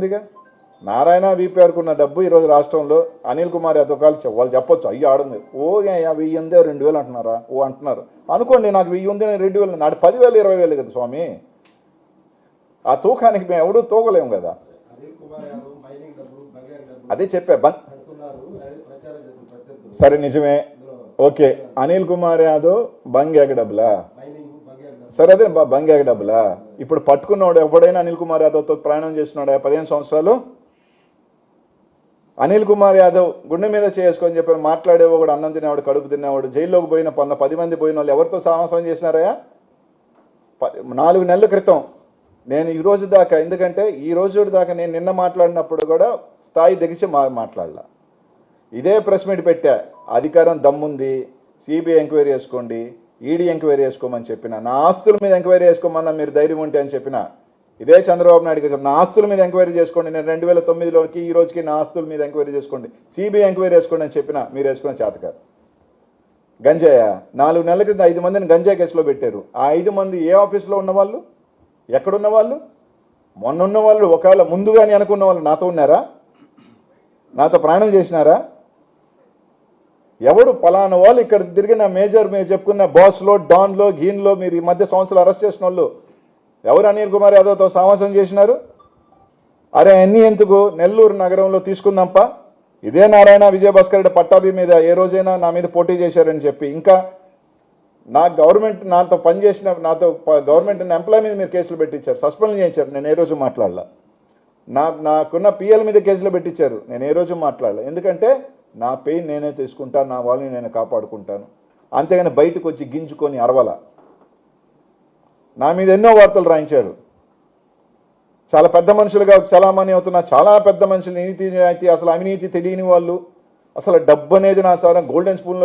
ఉందిగా? నారాయణ వీపీఆర్కున్న డబ్బు ఈరోజు రాష్ట్రంలో అనిల్ కుమార్ యాదవ్ కాలు చె- వాళ్ళు చెప్పొచ్చు అయ్యి ఆడుంది. ఓ వెయ్యి ఉందే రెండు వేలు అంటున్నారా? ఓ అంటున్నారు. అనుకోండి నాకు వెయ్యి ఉంది నేను రెండు వేలు నాడు పదివేలు ఇరవై వేలు కదా స్వామి. ఆ తూకానికి మేము ఎవడూ తూకలేము కదా. అదే చెప్పా ప్రత్యర్థులు. సరే నిజమే. ఓకే. అనిల్ కుమార్ యాదవ్ బంగారు డబ్బులు? సరే అదే బ- డబ్బులా? ఇప్పుడు పట్టుకున్నవాడు ఎవడైనా అనిల్ కుమార్ యాదవ్తో ప్రయాణం చేస్తున్నాడు పదిహేను సంవత్సరాలు? అనిల్ కుమార్ యాదవ్ గుండె మీద చేసుకొని చెప్పి మాట్లాడేవాడు అన్నం తినేవాడు కడుపు తినేవాడు జైల్లోకి పోయిన పన్న పది మంది పోయిన వాళ్ళు ఎవరితో సాహసం చేసినారయ్యా? ప- నాలుగు నెలల క్రితం. నేను ఈ రోజు దాకా ఎందుకంటే ఈ రోజు దాకా నేను నిన్న మాట్లాడినప్పుడు కూడా స్థాయి దిగిచి మా మాట్లాడలా. ఇదే ప్రెస్ మీట్ పెట్టా. అధికారం దమ్ముంది. సిబిఐ ఎంక్వైరీ చేసుకోండి. ఈడీ ఎంక్వైరీ చేసుకోమని చెప్పిన నా ఆస్తుల మీద ఎంక్వైరీ చేసుకోమన్నా మీరు ధైర్యం ఉంటే అని చెప్పిన ఇదే చంద్రబాబు నాయుడు గారు నా ఆస్తుల మీద ఎంక్వైరీ చేసుకోండి నేను రెండు వేల తొమ్మిదిలోకి ఈ రోజుకి నా ఆస్తుల మీద ఎంక్వైరీ చేసుకోండి సిబిఐ ఎంక్వైరీ చేసుకోండి అని చెప్పిన మీరు వేసుకున్న చేతకారు. గంజాయ నాలుగు నెలల క్రితం ఐదు మందిని గంజాయి కేసులో పెట్టారు. ఆ ఐదు మంది ఏ ఆఫీస్లో ఉన్నవాళ్ళు? ఎక్కడున్న వాళ్ళు మొన్న ఉన్న వాళ్ళు ఒకవేళ ముందుగానే అనుకున్న వాళ్ళు నాతో ఉన్నారా? నాతో ప్రయాణం చేసినారా? ఎవడు పలానా వాళ్ళు ఇక్కడ తిరిగిన మేజర్ మీరు చెప్పుకున్న బాస్లో డాన్లో గీన్లో మీరు ఈ మధ్య సంవత్సరాలు అరెస్ట్ చేసిన వాళ్ళు ఎవరు అనిల్ కుమార్ యాదవ్తో సమావేశం చేసినారు? అరే అన్నీ ఎందుకు? నెల్లూరు నగరంలో తీసుకుందాంప. ఇదే నారాయణ విజయభాస్కర్ రెడ్డి పట్టాభి మీద ఏ రోజైనా నా మీద పోటీ చేశారని చెప్పి. ఇంకా నా గవర్నమెంట్ నాతో పనిచేసిన నాతో గవర్నమెంట్ ఎంప్లాయ్ మీద మీరు కేసులు పెట్టించారు. సస్పెండ్ చేయించారు. నేను ఏ రోజు మాట్లాడలా? నా నాకున్న పిఎల్ మీద కేసులు పెట్టించారు. నేను ఏ రోజు మాట్లాడలే? ఎందుకంటే నా పెయిన్ నేనే తీసుకుంటాను నా వాళ్ళని నేను కాపాడుకుంటాను. అంతేగాని బయటకు వచ్చి గింజుకొని అరవల. నా మీద ఎన్నో వార్తలు రాయించారు. చాలా పెద్ద మనుషులుగా చలామణి అవుతున్న చాలా పెద్ద మనుషులు నీతి అసలు అవినీతి తెలియని వాళ్ళు. అసలు డబ్బు అనేది నా సార్ గోల్డెన్ స్పూన్లో